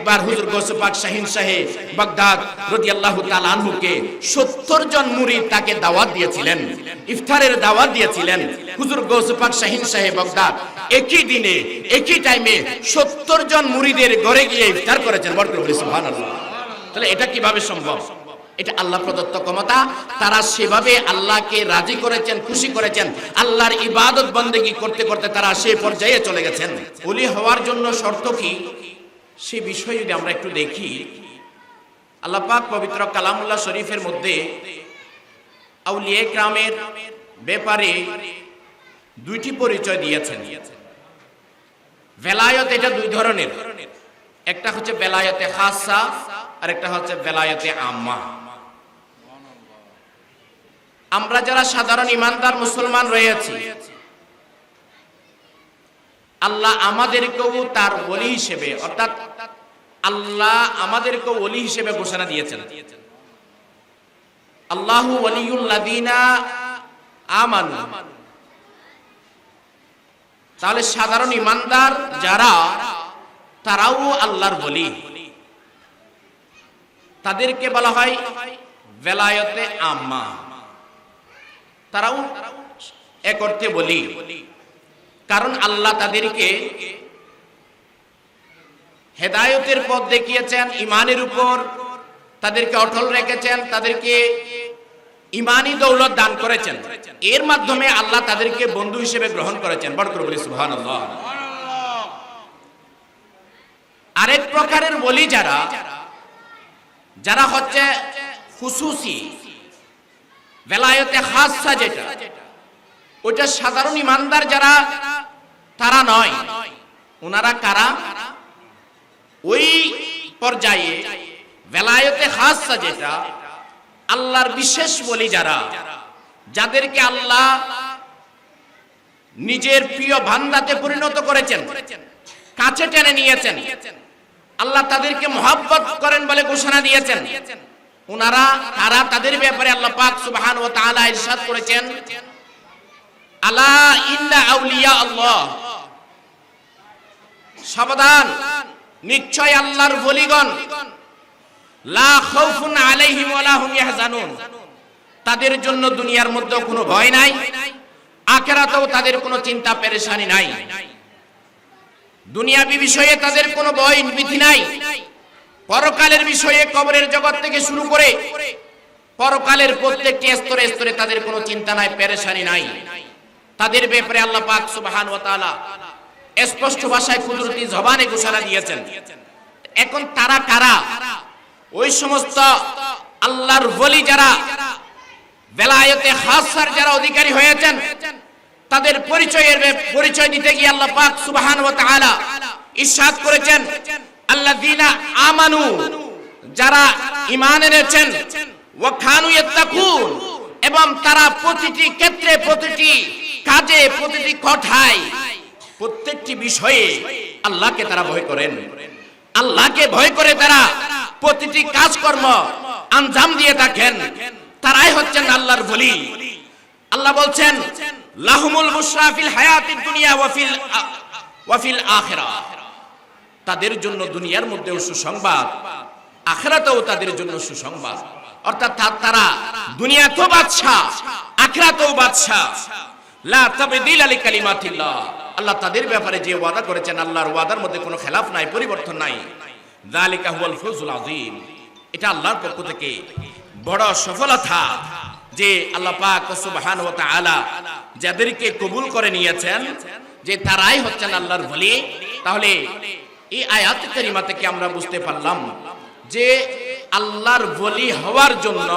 একবার হুজুর গোসপাক শাহিন শাহে বাগদাদ রাদিয়াল্লাহু তাআলা আনহুকে 70 জন মুরিদ তাকে দাওয়াত দিয়েছিলেন, ইফতারের দাওয়াত দিয়েছিলেন। হুজুর গোসপাক শাহিন শাহে বাগদাদ, একই দিনে, একই টাইমে 70 জন মুরিদের ঘরে গিয়ে ইফতার করেছেন বরকত সুবহানাল্লাহ। তাহলে এটা কীভাবে সম্ভব? এটা আল্লাহ প্রদত্ত ক্ষমতা, তারা সেভাবে আল্লাহকে রাজি করেছেন, খুশি করেছেন, আল্লাহর ইবাদত বন্দেগী করতে করতে তারা সেই পর্যায়ে চলে গেছেন। ওলি হওয়ার জন্য শর্ত কি? সে বিষয়ে যদি আমরা একটু দেখি, আল্লাহ পাক পবিত্র কালামুল্লাহ শরীফের মধ্যে আউলিয়ে গ্রামের ব্যাপারে দুইটি পরিচয় দিয়েছেন। বেলায়ত এটা দুই ধরনের। একটা হচ্ছে বেলায়তে খাসা আর একটা হচ্ছে বেলায়তে আম্মা। আমরা যারা সাধারণ ইমানদার মুসলমান রয়েছি আল্লাহ আমাদেরকেও তার ওলি হিসেবে, অর্থাৎ আল্লাহ আমাদেরকেও ওলি হিসেবে ঘোষণা দিয়েছেন। আল্লাহু তাহলে সাধারণ ইমানদার যারা, তারাও আল্লাহর বলি তাদেরকে বলা হয় বেলায়তে আম্মা। তারাও এক অর্থে বলি কারণ আল্লাহ তাদেরকে হেদায়তের পথ দেখিয়েছেন ইমানের উপর তাদেরকে অটল রেখেছেন, তাদেরকে ইমানি দৌলত দান করেছেন। এর মাধ্যমে আল্লাহ তাদেরকে বন্ধু হিসেবে গ্রহণ করেছেন। বড় করে বলি সুহান আরেক প্রকারের বলি যারা যারা হচ্ছে খুসুসি, বেলায়তে হাসা যেটা, ওইটা সাধারণ ইমানদার যারা তারা নয়। ওনারা কারা? ওই পর্যায়ে বেলায়তে হাসা যেটা, আল্লাহর বিশেষ বলি যারা, যাদেরকে আল্লাহ নিজের প্রিয় ভান্দাতে পরিণত করেছেন, কাছে টেনে নিয়েছেন, আল্লাহ তাদেরকে মহাব্বত করেন বলে ঘোষণা দিয়েছেন। ওনারা তারা তাদের ব্যাপারে আল্লাহ পাক সুবহান ও তাআলা ইরশাদ করেছেন, আলা ইন্না আউলিয়া আল্লাহ। সাবধান। নিশ্চয় আল্লাহর বলিগণ লা খাউফুন আলাইহিম ওয়ালা হুম ইয়াহজানুন। তাদের জন্য দুনিয়ার মধ্যে কোনো ভয় নাই, আখেরাতেও তাদের কোনো চিন্তা পেরেশানি নাই। দুনিয়াবি বিষয়ে তাদের কোনো ভয় ভীতি নাই। পরকালের বিষয়ে কবরের জগৎ থেকে শুরু করে পরকালের প্রত্যেকটি স্তরে স্তরে তাদের কোনো চিন্তা নাই, পেরেশানি নাই। তাদের ব্যাপারে আল্লাহ পাক সুবহান ওয়া তাআলা স্পষ্ট ভাষায় কুদরতি জবানে ঘোষণা দিয়েছেন। এখন তারা কারা? ওই সমস্ত আল্লাহর বলি যারা, বেলায়েতে খাসার যারা অধিকারী হয়েছেন, তাদের পরিচয়ের পরিচয় দিতে গিয়ে আল্লাহ পাক সুবহান ওয়া তাআলা ইরশাদ করেছেন, আল্লাযীনা আমানু, যারা ঈমান এনেছেন, ওয়া খানু ইয়াত্তাকুন এবং তারা প্রতিটি ক্ষেত্রে প্রতিটি কাজে প্রতিটি কথায় প্রত্যেকটি বিষয়ে আল্লাহকে তারা ভয় করেন। আল্লাহকে ভয় করে তারা প্রতিটি কাজকর্ম আঞ্জাম দিয়ে থাকেন। তারাই হচ্ছেন আল্লাহর বলি। আল্লাহ বলছেন, লাহুমুল বুশরা ফিল হায়াতিদ দুনিয়া ওয়া ফিল ওয়া ফিল আখিরাহ তাদের জন্য দুনিয়ার মধ্যেও সুসংবাদ, আখেরাতেও তাদের জন্য সুসংবাদ। অর্থাৎ তারা দুনিয়াতেও বাদশাহ, আখেরাতেও বাদশাহ। লা তাবদীল আলি কালিমাতিল্লাহ। আল্লাহ তাদের ব্যাপারে যে ওয়াদা করেছেন, আল্লাহর ওয়াদার মধ্যে কোনো খেলাফ নাই, পরিবর্তন নাই। যালিকা হুয়াল ফৌজুল আযীম। এটা আল্লাহর পক্ষ থেকে বড় সফলতা যে আল্লাহ পাক সুবহানাহু ওয়া তাআলা যাদেরকে কবুল করে নিয়েছেন, যে তারাই হচ্ছেন আল্লাহর বলি তাহলে এই আয়াত কারিমা থেকে আমরা বুঝতে পারলাম যে আল্লাহর বলি হওয়ার জন্য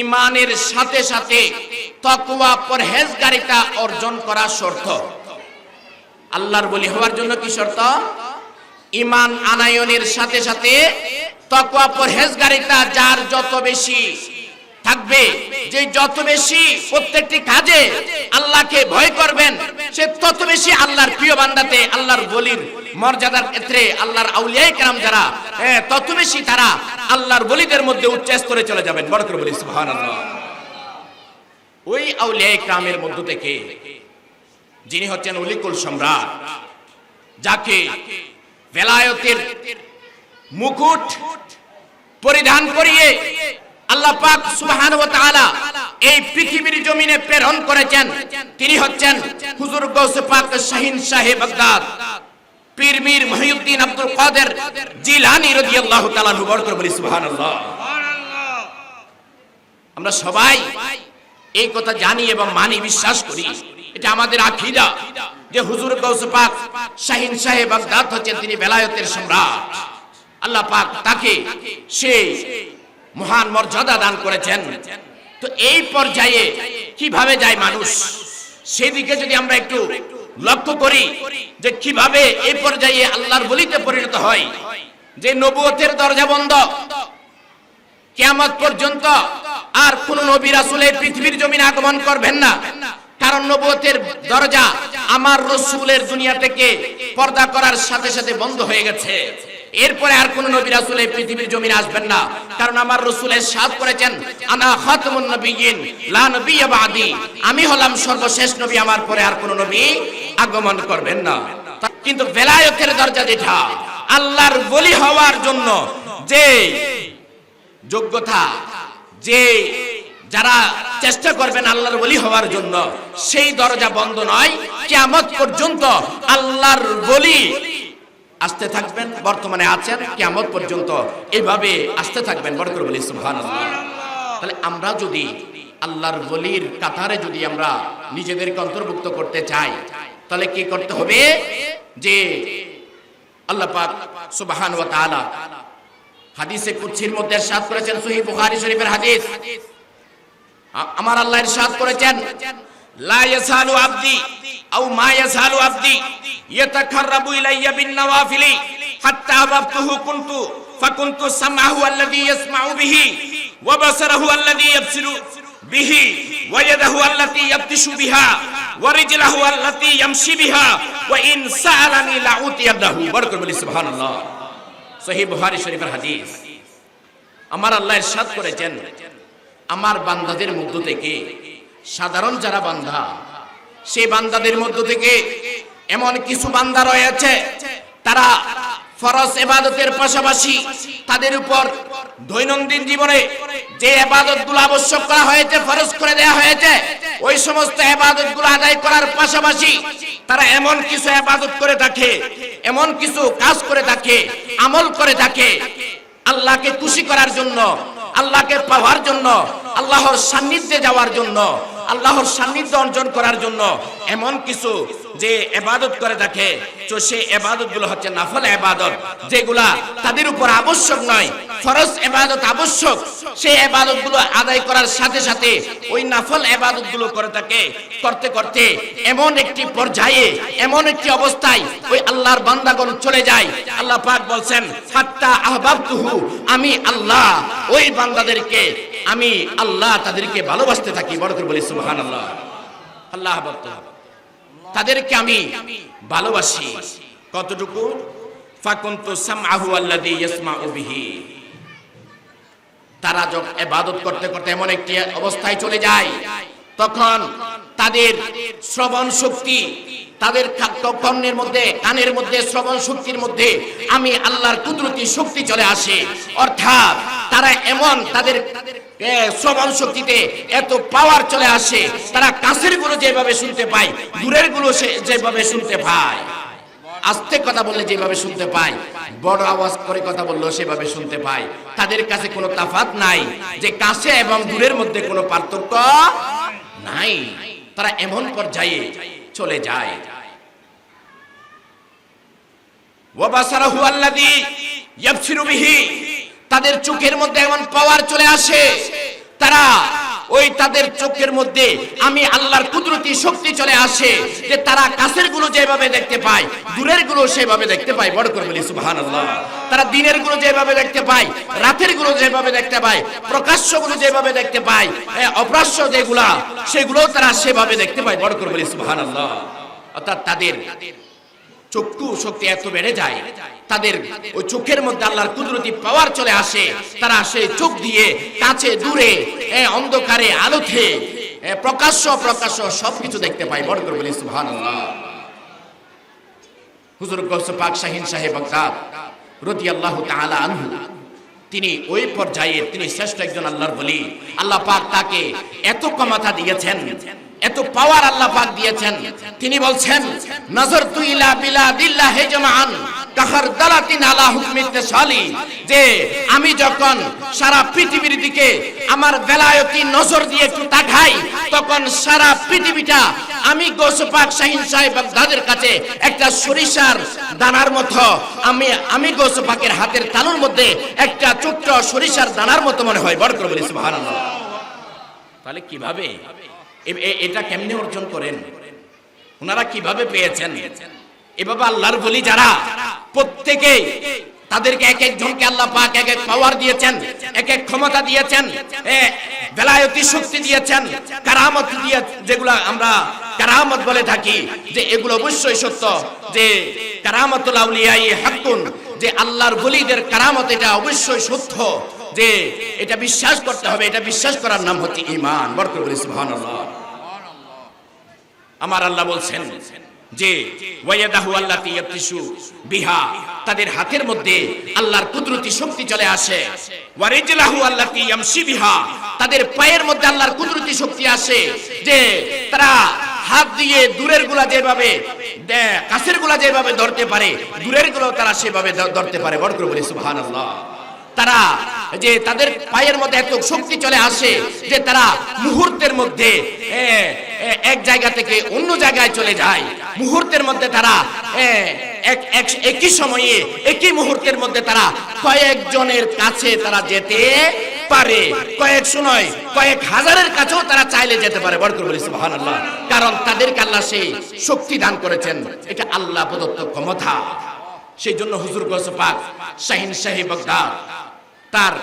ইমানের সাথে সাথে তকওয়া পরহেজগারিতা অর্জন করা শর্ত। আল্লাহর বলি হওয়ার জন্য কি শর্ত? ইমান আনায়নের সাথে সাথে তকওয়া পরহেজগারিতা যার যত বেশি থাকবে যে যত বেশি প্রত্যেকটি কাজে আল্লাহকে ভয় করবেন সে তত বেশি আল্লাহর প্রিয় বান্দাতে আল্লাহর বলির মর্যাদার ক্ষেত্রে আল্লাহর আউলিয়াই কালাম যারা হ্যাঁ, তত বেশি তারা আল্লাহর বলিদের মধ্যে উচ্চ স্তরে চলে যাবেন। বড় করে বলি সুবহানাল্লাহ। ওই আউলিয়াই কালামের মধ্য থেকে যিনি হচ্ছেন অলিকুল সম্রাট, যাকে বেলায়তের মুকুট পরিধান করিয়ে আল্লাহ পাক সুবহানাহু ওয়া তাআলা এই পৃথিবীর জমিনে প্রেরণ করেছেন। তিনি হচ্ছেন হুজুর গৌসে পাক শাহিন সাহেব বাগদাদ, পীর মীর মহিউদ্দিন আব্দুল কাদের জিলানী রাদিয়াল্লাহু তাআলা নুবর করে বলি সুবহানাল্লাহ। আমরা সবাই এই কথা জানি এবং মানি, বিশ্বাস করি। এটা আমাদের আখিদা যে হুজুর গৌসে পাক শাহিন সাহেব বাগদাদ হচ্ছেন তিনি বেলায়েতের সম্রাট। আল্লাহ পাক তাকে সেই মহান মর্যাদা দান করেছেন। তো এই পর্যায়ে কীভাবে যায় মানুষ? সেদিকে যদি আমরা একটু লক্ষ্য করি যে কীভাবে এই পর্যায়ে আল্লাহর বলিতে পরিণত হয়, যে নবুয়তের দরজা বন্ধ, কিয়ামত পর্যন্ত আর কোন নবী রাসূল এই পৃথিবীর জমিনে আগমন করবেন না। কারণ নবুয়তের দরজা আমার রসুলের দুনিয়া থেকে পর্দা করার সাথে সাথে বন্ধ হয়ে গেছে। এরপরে আর কোন নবী রাসূল এই পৃথিবীর জমিনে আসবেন না। কারণ আমার রসুলের সাথ করেছেন, আনা খাতামুন নবিয়িন লা নবিয়্যা বাদি। আমি হলাম সর্বশেষ নবী, আমার পরে আর কোন নবী আগমন করবেন না। কিন্তু বেলায়েতের দরজা যেটা, আল্লাহর বলি হওয়ার জন্য যে যোগ্যতা, যে যারা চেষ্টা করবেন আল্লাহর বলি হওয়ার জন্য, সেই দরজা বন্ধ নয়, কিয়ামত পর্যন্ত আল্লাহর বলি আসতে থাকবেন, বর্তমানে আছেন, কিয়ামত পর্যন্ত এইভাবে আসতে থাকবেন। বড় করে বলি তাহলে আমরা যদি আল্লাহর বলির কাতারে যদি আমরা নিজেদেরকে অন্তর্ভুক্ত করতে চাই, তাহলে কি করতে হবে? যে আল্লাহ পাক সুবহান ওয়া তাআলা হাদিসে কুদসির মধ্যে ইরশাদ করেছেন, সহিহ বুখারী শরীফের হাদিস। আমার আল্লাহ ইরশাদ করেছেন, লা ইয়াসালু আবদি আও মা ইয়াসালু আবদি ইয়াতাকাররাবু ইলাইয়া বিন নওয়াফিলি হাত্তা আবাবতুহু কুনতু ফাকুনতু সামআহু আল্লাযী ইয়াসমাউ বিহি ওয়া বাসারাহু আল্লাযী ইয়াবসিরু বিহি ওয়া ইয়াদাহু আল্লাতী ইয়াবতিশু বিহা ওয়া রিজলাহু আল্লাতী ইয়ামশি বিহা ওয়া ইন সাআলানি লাউতিয়াদাহু। বরকত বলি, সুবহানাল্লাহ। সহিহ বুখারী শরীফের হাদিস। আমার আল্লাহ ইরশাদ করেছেন আমার বান্দাদের মধ্য থেকে, সাধারণ যারা বান্দা, সেই বান্দাদের মধ্য থেকে এমন কিছু বান্দা রয়েছে, তারা ফরজ এবাদতের পাশাপাশি তাদের উপর দৈনন্দিন জীবনে যে এবাদতগুলো আবশ্যক করা হয়েছে, ফরজ করে দেয়া হয়েছে, ওই সমস্ত এবাদতগুলো আদায় করার পাশাপাশি তারা এমন কিছু এবাদত করে থাকে, এমন কিছু কাজ করে থাকে, আমল করে থাকে, আল্লাহকে খুশি করার জন্য আল্লাহকে পাওয়ার জন্য আল্লাহর সান্নিধ্যে যাওয়ার জন্য আল্লাহর সান্নিধ্য অর্জন করার জন্য এমন কিছু যে এবাদত করে থাকে। তো সেই এবাদতগুলো হচ্ছে নাফল এবাদত, যেগুলা তাদের উপর আবশ্যক নয়, ফরজ এবাদত আবশ্যক। সেই এবাদতগুলো আদায় করার সাথে সাথে ওই নাফল এবাদতগুলো করে থাকে। করতে করতে এমন একটি পর্যায়ে, এমন একটি অবস্থায় ওই আল্লাহর বান্দাগণ চলে যায়। আল্লাহ পাক বলছেন, হাত্তা আহবাবতুহু, আমি আল্লাহ, ওই বান্দাদেরকে আমি আল্লাহ তাদেরকে ভালোবাসতে থাকি, বড় করে বলি, সুবহানাল্লাহ। আল্লাহ আহবাবতুহু তাদেরকে আমি ভালোবাসি। কতটুকু? ফাকুনতু তারা যখন এবাদত করতে করতে এমন একটি অবস্থায় চলে যায়, তখন তাদের শ্রবণ শক্তি, তাদের কর্ণের মধ্যে কানের মধ্যে, শ্রবণ শক্তির মধ্যে আমি আল্লাহর কুদরতি শক্তি চলে আসে। অর্থাৎ তারা এমন তাদের শ্রবণ শক্তিতে এত পাওয়ার চলে আসে, তারা কাছেরগুলো যেভাবে শুনতে পায়, দূরেরগুলো যেভাবে শুনতে পায়। আস্তে কথা বললে যেভাবে শুনতে পায়, বড় আওয়াজ করে কথা সেভাবে শুনতে পায়। তাদের কাছে কোনো তাফাত নাই যে কাছে এবং দূরের মধ্যে কোনো পার্থক্য নাই। তারা এমন পর্যায়ে চলে যায়। বিহি তাদের চোখের মধ্যে এমন পাওয়ার চলে আসে। তারা ওই তাদের চোখের মধ্যে আমি আল্লাহর কুদরতি শক্তি চলে আসে যে তারা কাছেরগুলো যেভাবে দেখতে পায় দূরেরগুলো সেভাবে দেখতে পায়। বড় করে বলি, সুবহানাল্লাহ। তারা দিনেরগুলো যেভাবে দেখতে পায় রাতেরগুলো যেভাবে দেখতে পায় প্রকাশ্যগুলো যেভাবে দেখতে পায় অপ্রাশ্য যেগুলা সেগুলো তারা সেভাবে দেখতে পায়। বড় করে বলি, সুবহানাল্লাহ। অর্থাৎ তাদের চক্ষু শক্তি এত বেড়ে যায়, তাদের ওই চোখের মধ্যে আল্লাহর কুদরতি পাওয়ার চলে আসে, তারা সেই চোখ দিয়ে, কাছে, দূরে অন্ধকারে, আলোতে প্রকাশ্য প্রকাশ্য সবকিছু দেখতে পায় বড় করে বলি, সুবহানাল্লাহ। হুজুর গৌস পাক শাহিন সাহেব রতি আল্লাহ তাআলা আনহু, তিনি ওই পর্যায়ে তিনি শ্রেষ্ঠ একজন আল্লাহর বলি, আল্লাহ পাক তাকে এত ক্ষমতা দিয়েছেন এত পাওয়ার আল্লাহ পাক দিয়েছেন। তিনি বলছেন, নজর তুই ইলা বিলাদিল্লাহি জামান কাহার দালাতিন আলা হুকমিতে সালি যে আমি যখন সারা পৃথিবীর দিকে আমার বেলায়তি নজর দিয়ে একটু তাকাই, তখন সারা পৃথিবীটা আমি গোসপাক শাহিন সাহেব বাগদাদের কাছে একটা সরিষার দানার মতো, আমি আমি গোসপাকের হাতের তালুর মধ্যে একটা ছোট্ট সরিষার দানার মতো মনে হয়। বড় করে বলি, সুবহানাল্লাহ। তাহলে কীভাবে? এটা কেমনে অর্জন করেন? ওনারা কীভাবে পেয়েছেন? এভাবে আল্লাহর বলি যারা, প্রত্যেকে তাদেরকে এক একজনকে আল্লাহ পাক এক এক পাওয়ার দিয়েছেন, এক এক ক্ষমতা দিয়েছেন বেলায়তি শক্তি দিয়েছেন, কারামত দিয়ে যেগুলা আমরা কারামত বলে থাকি, যে এগুলো অবশ্যই সত্য, যে কারামতুল আউলিয়াই হাক্কুন, যে আল্লাহর বলিদের কারামত এটা অবশ্যই সত্য, যে এটা বিশ্বাস করতে হবে, এটা বিশ্বাস করার নাম হচ্ছে ঈমান। বরকত সুবহানাল্লাহ। আমার আল্লাহ বলছেন যে ওয়াইয়াদাহু আল্লাতি ইয়াতিসু বিহা, তাদের হাতের মধ্যে আল্লাহর কুদরতি শক্তি চলে আসে। ওয়ারিজলাহু আল্লাতি ইয়ামশি বিহা, তাদের পায়ের মধ্যে আল্লাহর কুদরতি শক্তি আসে যে, তারা হাত দিয়ে দূরেরগুলা যেভাবে কাছেরগুলা যেভাবে ধরতে পারে, দূরেরগুলো তারা সেভাবে ধরতে পারে। বড় করে বলি, সুবহানাল্লাহ। তারা যে তাদের পায়ের মধ্যে এত শক্তি চলে আসে যে তারা মুহূর্তের মধ্যে এক জায়গা থেকে অন্য জায়গায় চলে যায়। মুহূর্তের মধ্যে তারা এক, এক- একই সময়ে, একই মুহূর্তের মধ্যে তারা কয়েকজনের কাছে তারা যেতে পারে। কয়েক নয় কয়েক হাজারের কাছেও তারা চাইলে যেতে পারে। বড় করে বলি কারণ তাদেরকে আল্লাহ সেই শক্তি দান করেছেন। এটা আল্লাহ প্রদত্ত ক্ষমতা। সেই জন্য হুজুর গৌস পাক শাহিন শাহী বগদাদ তার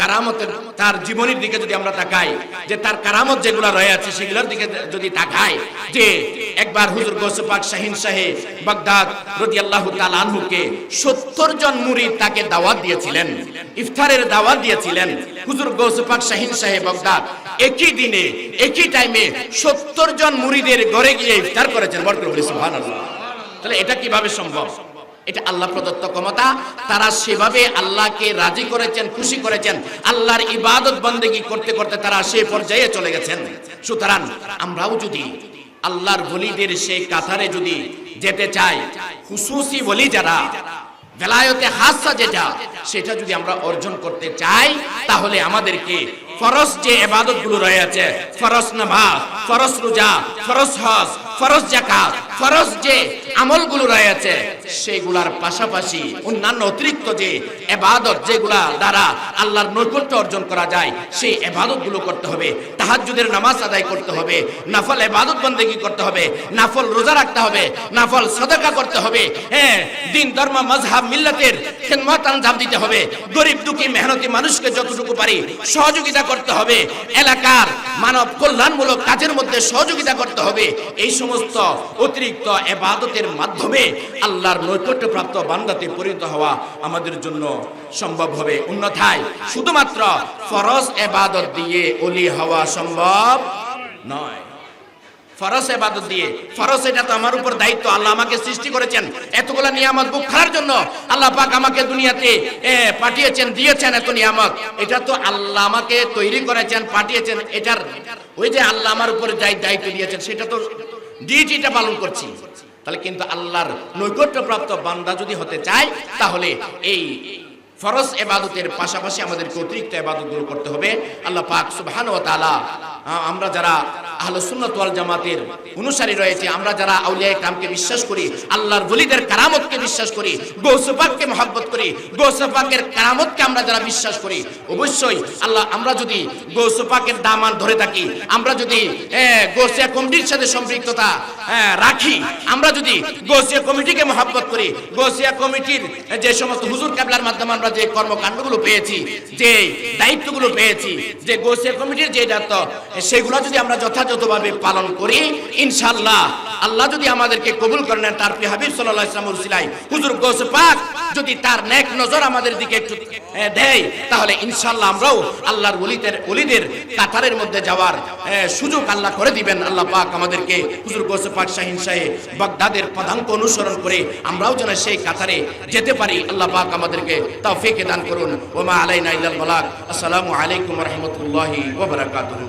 কারামতের, তার জীবনের দিকে যদি আমরা তাকাই, যে তার কারামত যেগুলো রয়ে আছে সেগুলোর দিকে যদি তাকাই, যে একবার হুজুর গৌস পাক শাহিন শাহে বাগদাদ রাদিয়াল্লাহু তাআলা আনহুকে 70 জন মুরিদ তাকে দাওয়াত দিয়েছিলেন, ইফতারের দাওয়াত দিয়েছিলেন, হুজুর গৌস পাক শাহিন শাহে বাগদাদ একই দিনে, একই টাইমে 70 জন মুরিদের ঘরে গিয়ে ইফতার করেছেন বরকত বলি সুবহানাল্লাহ। তাহলে এটা কীভাবে সম্ভব? এটা আল্লাহ প্রদত্ত ক্ষমতা। তারা সেভাবে আল্লাহকে রাজি করেছেন, খুশি করেছেন। আল্লাহর ইবাদত বন্দেগি করতে করতে তারা সেই পর্যায়ে চলে গেছেন। সুতরাং আমরাও যদি আল্লাহর বলিদের সেই কাতারে যদি যেতে চাই হুসুসি বলি যারা, বেলায়তে হাসা যেটা, সেটা যদি আমরা অর্জন করতে চাই, তাহলে আমাদেরকে ফরজ যে এবাদতগুলো রয়েছে, ফরজ নামাজ, ফরজ রোজা, ফরজ হজ, ফরজ জাকাত ফরজ যে আমলগুলো রয়েছে, সেগুলার পাশাপাশি অন্যান্য অতিরিক্ত যে এবাদত যেগুলা দ্বারা আল্লাহর নৈকট্য অর্জন করা যায়, সেই এবাদতগুলো করতে হবে। তাহাজ্জুদের নামাজ আদায় করতে হবে, নাফল এবাদত বন্দেগী করতে হবে, নাফল রোজা রাখতে হবে, নাফল সদকা করতে হবে হ্যাঁ দিন, ধর্ম মজহাব মিল্লাতের খেদমত আঞ্জাম দিতে হবে। গরিব, দুঃখী, মেহনতি মানুষকে যতটুকু পারি সহযোগিতা করতে হবে। এলাকার মানব কল্যাণমূলক কাজের মধ্যে সহযোগিতা করতে হবে। এই সমস্ত অতিরিক্ত এবাদতের মাধ্যমে আল্লাহর নৈকট্য প্রাপ্ত বান্দাতে পরিণত হওয়া আমাদের জন্য সম্ভব হবে। অন্যথায় শুধুমাত্র ফরজ এবাদত দিয়ে অলি হওয়া সম্ভব নয়। এবাদত দিয়ে এটা তো আমার উপর দায়িত্ব, আল্লাহ আমাকে সৃষ্টি করেছেন। এতগুলা নিয়ামত বুক জন্য আল্লাহ পাক আমাকে দুনিয়াতে পাঠিয়েছেন, দিয়েছেন এত নিয়ামত। এটা তো আল্লাহ আমাকে তৈরি করেছেন, পাঠিয়েছেন, এটার ওই যে আল্লাহ আমার উপরে দায়িত্ব দিয়েছেন, সেটা তো ডিউটিটা পালন করছি। তাহলে কিন্তু আল্লাহর নৈকট্যপ্রাপ্ত বান্দা যদি হতে চায়, তাহলে এই ফরজ এবাদতের পাশাপাশি আমাদেরকে অতিরিক্ত এবাদতগুলো করতে হবে। আল্লাহ পাক সুবহানাহু ওয়া তাআলা আমরা যারা আহলে সুন্নাত ওয়াল জামাতের অনুসারী রয়েছে, আমরা যারা আউলিয়া কামকে বিশ্বাস করি, আল্লাহর ওলিদের কারামতকে বিশ্বাস করি, গৌসে পাককে মহব্বত করি, গৌসে পাকের কারামতকে আমরা যারা বিশ্বাস করি, অবশ্যই আল্লাহ, আমরা যদি গৌসে পাকের দামান ধরে থাকি, আমরা যদি গৌসিয়া কমিটির সাথে সম্পৃক্ততা রাখি, আমরা যদি গৌসিয়া কমিটিকে মহব্বত করি, গৌসিয়া কমিটির যে সমস্ত হুজুর কাবলার মাধ্যমে আমরা যে কর্মকাণ্ডগুলো পেয়েছি, যে দায়িত্বগুলো পেয়েছি, যে গৌসিয়া কমিটির যে দায়িত্ব সেগুলো যদি আমরা যথাযথভাবে পালন করি, ইনশাআল্লাহ আল্লাহ যদি আমাদেরকে কবুল করে নেন, তার প্রিয় হাবিব সাল্লাল্লাহু আলাইহি ওয়াসাল্লাম উসিলায়, হুজুর গৌসে পাক যদি তার নেক নজর আমাদের দিকে একটু দেয়, তাহলে ইনশাআল্লাহ আমরাও আল্লাহর ওলিদের ওলিদের কাতারের মধ্যে যাওয়ার সুযোগ আল্লাহ করে দিবেন। আল্লাহ পাক আমাদেরকে হুজুর গৌসে পাক শাহিন শাহে বাগদাদের পদাঙ্ক অনুসরণ করে আমরাও যেন সেই কাতারে যেতে পারি। আল্লাহ পাক আমাদেরকে তৌফিক দান করুন। ওমা আলাইনা ইল্লাল বালাগ। আসসালামু আলাইকুম রাহমাতুল্লাহি ওয়া বারাকাতুহু।